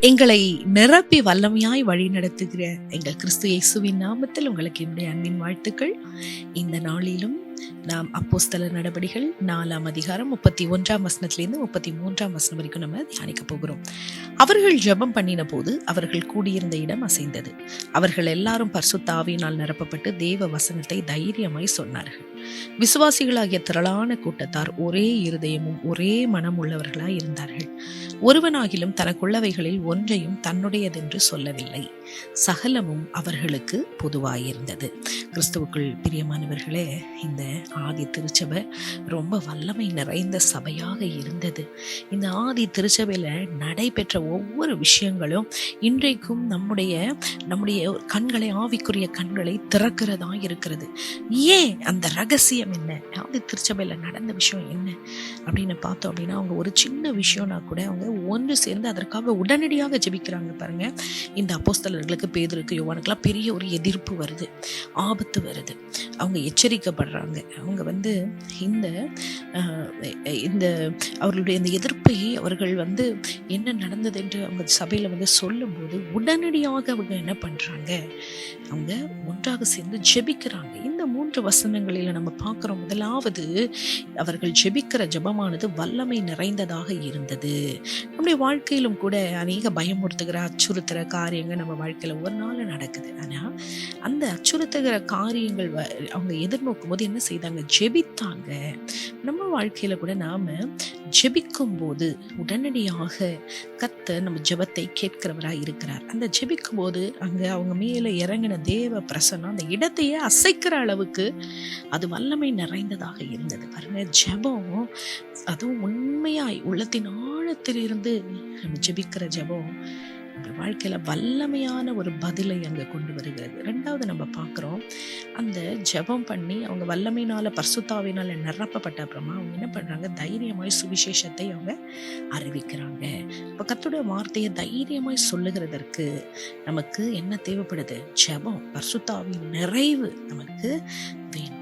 எங்களை நிரப்பி வல்லமையாய் வழி நடத்துகிற எங்கள் கிறிஸ்து இயேசுவின் நாமத்தில் உங்களுக்கு என்னுடைய அன்பின் வாழ்த்துக்கள். இந்த நாளிலும் நாம் அப்போஸ்தல நடவடிகள் நாலாம் அதிகாரம் முப்பத்தி ஒன்றாம் வசனத்திலிருந்து முப்பத்தி மூன்றாம் வசனம் வரைக்கும் நம்ம தியானிக்க போகிறோம். அவர்கள் ஜெபம் பண்ணின போது அவர்கள் கூடியிருந்த இடம் அசைந்தது. அவர்கள் எல்லாரும் பர்சுத்தாவியினால் நிரப்பப்பட்டு தேவ வசனத்தை தைரியமாய் சொன்னார்கள். விசுவாசிகளாகிய திரளான கூட்டத்தார் ஒரே இருதயமும் ஒரே மனம் உள்ளவர்களாய் இருந்தார்கள். ஒருவனாகிலும் தனக்குள்ளவைகளில் ஒன்றையும் தன்னுடையதென்று சொல்லவில்லை. சகலமும் அவர்களுக்கு பொதுவாயிருந்தது. கிறிஸ்துவுக்குள் பிரியமானவர்களே இந்த ஆதி திருச்சபை ரொம்ப வல்லமை நிறைந்த சபையாக இருந்தது. இந்த ஆதி திருச்சபையில் நடைபெற்ற ஒவ்வொரு விஷயங்களும் இன்றைக்கும் நம்முடைய நம்முடைய கண்களை ஆவிக்குரிய கண்களை திறக்கிறதா இருக்கிறது. ஏன் அந்த ரகசிய ரகசியம் என்ன? ஆதி திருச்சபையில் நடந்த விஷயம் என்ன? அப்படின்னு பார்த்தோம் அப்படின்னா அவங்க ஒரு சின்ன விஷயம்னா கூட அவங்க ஒன்று சேர்ந்து அதற்காக உடனடியாக ஜெபிக்கிறாங்க பாருங்க. இந்த அப்போஸ்தலர்களுக்கு பேதருக்கு யோவானுக்கெல்லாம் பெரிய ஒரு எதிர்ப்பு வருது. ஆபத்து வருது. அவங்க எச்சரிக்கப்படுறாங்க. அவங்க வந்து இந்த இந்த அவர்களுடைய இந்த எதிர்ப்பை அவர்கள் வந்து என்ன நடந்தது என்று அவங்க சபையில் வந்து சொல்லும்போது உடனடியாக அவங்க என்ன பண்ணுறாங்க அவங்க ஒன்றாக சேர்ந்து ஜெபிக்கிறாங்க. இந்த மூன்று வசனங்களில் நம்ம பார்க்குறோம். முதலாவது அவர்கள் ஜெபிக்கிற ஜெபமானது வல்லமை நிறைந்ததாக இருந்தது. நம்முடைய வாழ்க்கையிலும் கூட அநேக பயமுறுத்துகிற அச்சுறுத்துகிற காரியங்கள் நம்ம வாழ்க்கையில் ஒரு நாள் நடக்குது. ஆனால் அந்த அச்சுறுத்துகிற காரியங்கள் அவங்க எதிர்நோக்கும் போது என்ன செய்தாங்க? ஜெபித்தாங்க. நம்ம வாழ்க்கையில கூட நாம ஜெபிக்கும் போது உடனடியாக கத்த நம்ம ஜெபத்தை கேட்கிறவராக இருக்கிறார். அந்த ஜெபிக்கும் போது அங்க அவங்க மேல இறங்கின தேவ பிரசனம் அந்த இடத்தையே அசைக்கிற அளவுக்கு அது வல்லமை நிறைந்ததாக இருந்தது. பாருங்க ஜெபம் அதுவும் உண்மையாய் உள்ளத்தின் ஆழத்திலிருந்து நம்ம ஜெபிக்கிற ஜெபம் நம்ம வாழ்க்கையில் வல்லமையான ஒரு பதிலை அங்கே கொண்டு வருகிறது. ரெண்டாவது நம்ம பார்க்குறோம் அந்த ஜெபம் பண்ணி அவங்க வல்லமையினால் பர்சுத்தாவினால் நிரப்பப்பட்ட அப்புறமா அவங்க என்ன பண்ணுறாங்க தைரியமாய் சுவிசேஷத்தை அவங்க அறிவிக்கிறாங்க. இப்போ கத்துடைய வார்த்தையை தைரியமாய் சொல்லுகிறதற்கு நமக்கு என்ன தேவைப்படுது? ஜெபம் பர்சுத்தாவின் நிறைவு நமக்கு வேணும்.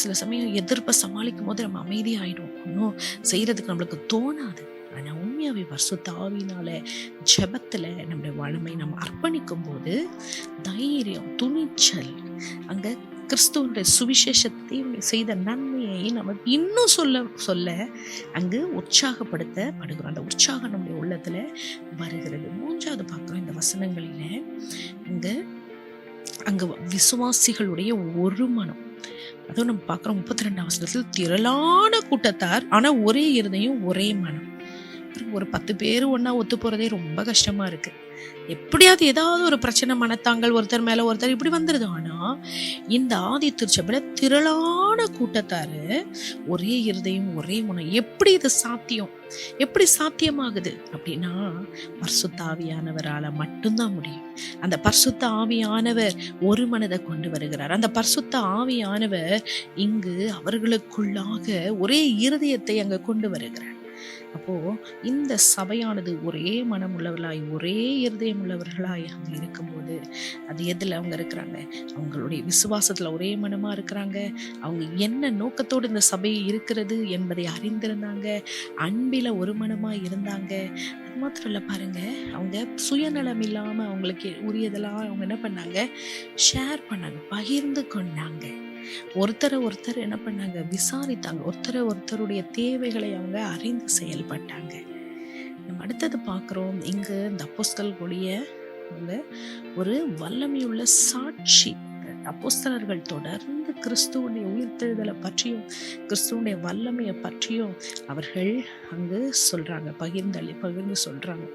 சில சமயம் எதிர்ப்பை சமாளிக்கும் போது நம்ம அமைதியாயிடும் ஒன்றும் செய்கிறதுக்கு நம்மளுக்கு தோணாது. ஆனால் உண்மையாகவே பரிசுத்த ஆவியினால ஜெபத்துல நம்முடைய வளமை நம்ம அர்ப்பணிக்கும் போது தைரியம் துணிச்சல் அங்கே கிறிஸ்துவனுடைய சுவிசேஷத்தை செய்த நன்மையை நம்ம இன்னும் சொல்ல சொல்ல அங்கு உற்சாகப்படுத்தப்படுகிறோம். அந்த உற்சாகம் நம்முடைய உள்ளத்தில் வருகிறது. மூன்றாவது பார்க்குறோம் இந்த வசனங்களில் அங்கே அங்கே விசுவாசிகளுடைய ஒரு மனம். அதுவும் நம்ம பார்க்குறோம் முப்பத்தி ரெண்டாம் வசனத்தில் திரளான கூட்டத்தார் ஆனால் ஒரே இருதையும் ஒரே மனம். ஒரு பத்து பேர் ஒன்றா ஒத்து போகிறதே ரொம்ப கஷ்டமா இருக்கு. எப்படியாவது ஏதாவது ஒரு பிரச்சனை மனத்தாங்கள் ஒருத்தர் மேலே ஒருத்தர் இப்படி வந்துருது. ஆனா இந்த ஆதி திருச்சபையில் திரளான கூட்டத்தாரு ஒரே இருதயம் ஒரே மனம் எப்படி இது சாத்தியம்? எப்படி சாத்தியமாகுது? அப்படின்னா பர்சுத்த ஆவியானவரால மட்டும்தான் முடியும். அந்த பர்சுத்த ஆவியானவர் ஒரு மனதை கொண்டு வருகிறார். அந்த பர்சுத்த ஆவியானவர் இங்கு அவர்களுக்குள்ளாக ஒரே இருதயத்தை அங்கே கொண்டு வருகிறார். அப்போது இந்த சபையானது ஒரே மனம் உள்ளவர்களாய் ஒரே இருதயம் உள்ளவர்களாய் அங்கே இருக்கும்போது அது எதில் அவங்க இருக்கிறாங்க? அவங்களுடைய விசுவாசத்தில் ஒரே மனமாக இருக்கிறாங்க? அவங்க என்ன நோக்கத்தோடு இந்த சபை இருக்கிறது என்பதை அறிந்திருந்தாங்க? அன்பில் ஒரு மனமாக இருந்தாங்க? அது மாத்திரம் இல்லை பாருங்கள் அவங்க சுயநலம் இல்லாமல் அவங்களுக்கு உரியதெல்லாம் அவங்க என்ன பண்ணாங்க? ஷேர் பண்ணாங்க பகிர்ந்து கொண்டாங்க. ஒருத்தரை ஒருத்தர் என்ன பண்ணாங்க? விசாரித்தாங்க. ஒருத்தரை ஒருத்தருடைய தேவைகளை அவங்க அறிந்து செயல்பட்டாங்க. நம்ம அடுத்தது பார்க்குறோம். இங்கு இந்த அப்போஸ்தலர்களுடைய அவங்க ஒரு வல்லமையுள்ள சாட்சி. அப்போஸ்தலர்கள் தொடர்ந்து கிறிஸ்துவனுடைய உயிர்த்தெழுதலை பற்றியும் கிறிஸ்துவனுடைய வல்லமையை பற்றியும் அவர்கள் அங்கு சொல்றாங்க. பகிர்ந்தளி பகிர்ந்து சொல்றாங்க.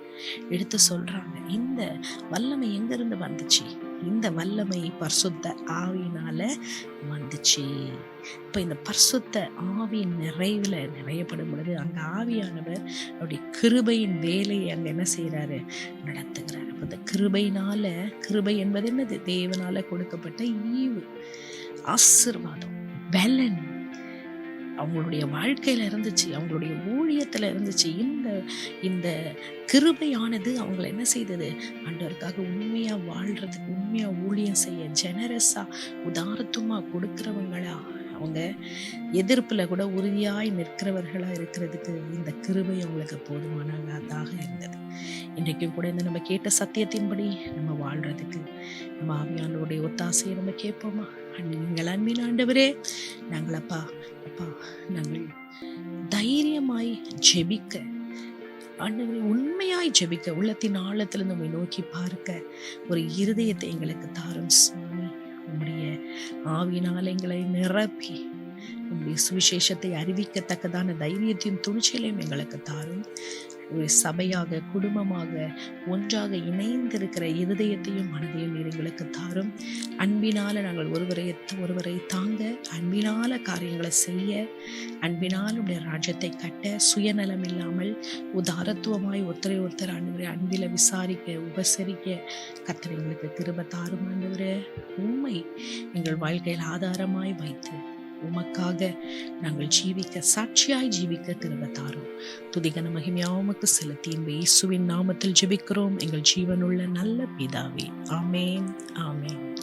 எடுத்து சொல்றாங்க. இந்த வல்லமை எங்கிருந்து வந்துச்சு? இந்த வல்லமை பரிசுத்த ஆவியினால வந்துச்சு. இப்போ இந்த பரிசுத்த ஆவியின் நிறைவில் நிறையப்படும் பொழுது அங்கே ஆவியானவர் அவருடைய கிருபையின் வேலையை அங்கே என்ன செய்கிறாரு நடத்துகிறார். அப்போ இந்த கிருபையினால கிருபை என்பது என்னது? தேவனால கொடுக்கப்பட்ட ஈவு ஆசிர்வாதம் பலன். அவங்களுடைய வாழ்க்கையில் இருந்துச்சு அவங்களுடைய ஊழியத்தில் இருந்துச்சு. இந்த இந்த கிருபையானது அவங்கள என்ன செய்தது? ஆண்டவருக்காக உண்மையாக வாழ்கிறதுக்கு உண்மையாக ஊழியம் செய்ய ஜெனரஸாக உதாரத்துவமா கொடுக்குறவங்களா? அவங்க எதிர்ப்பில் கூட உறுதியாய் நிற்கிறவர்களாக இருக்கிறதுக்கு இந்த கிருபை அவங்களுக்கு போதுமானதாக இருந்தது. இன்றைக்கும் கூட இந்த நம்ம கேட்ட சத்தியத்தின்படி நம்ம வாழ்கிறதுக்கு நம்ம ஆவியானவருடைய ஒத்தாசையை நம்ம கேட்போமா? நீங்கள் அன்பின் ஆண்டவரே நாங்களப்பா அப்பா நாங்கள் தைரியமாய் ஜெபிக்க ஆண்டவரை உண்மையாய் ஜெபிக்க உள்ளத்தின் ஆழத்திலிருந்து நம்மை நோக்கி பார்க்க ஒரு இருதயத்தை எங்களுக்கு தாரும் சுவாமி. உம்முடைய ஆவியினால் எங்களை நிரப்பி உம்முடைய சுவிசேஷத்தை அறிவிக்கத்தக்கதான தைரியத்தையும் துணிச்சலையும் எங்களுக்கு தாரும். ஒரு சபையாக குடும்பமாக ஒன்றாக இணைந்திருக்கிற இருதயத்தையும் மனதையும் நீர் எங்களுக்கு தாரும். அன்பினால் நாங்கள் ஒருவரை ஒருவரை தாங்க அன்பினால காரியங்களை செய்ய அன்பினால் உடைய ராஜ்யத்தை கட்ட சுயநலம் இல்லாமல் உதாரத்துவமாய் ஒருத்தரை ஒருத்தர் ஆண்டவரை அன்பில் விசாரிக்க உபசரிக்க கர்த்தர் எங்களுக்கு திரும்ப தாரும் ஆண்டவரே உண்மை எங்கள் வாழ்க்கையில் ஆதாரமாய் வைத்து உமக்காக நாங்கள் ஜீவிக்க சாட்சியாய் ஜீவிக்க திரும்ப தாரும் துதிகன மகிமையாவுமக்கு செலுத்தி இந்த இயேசுவின் நாமத்தில் ஜெபிக்கிறோம். எங்கள் ஜீவனுள்ள நல்ல பிதாவே. ஆமேன். ஆமேன்.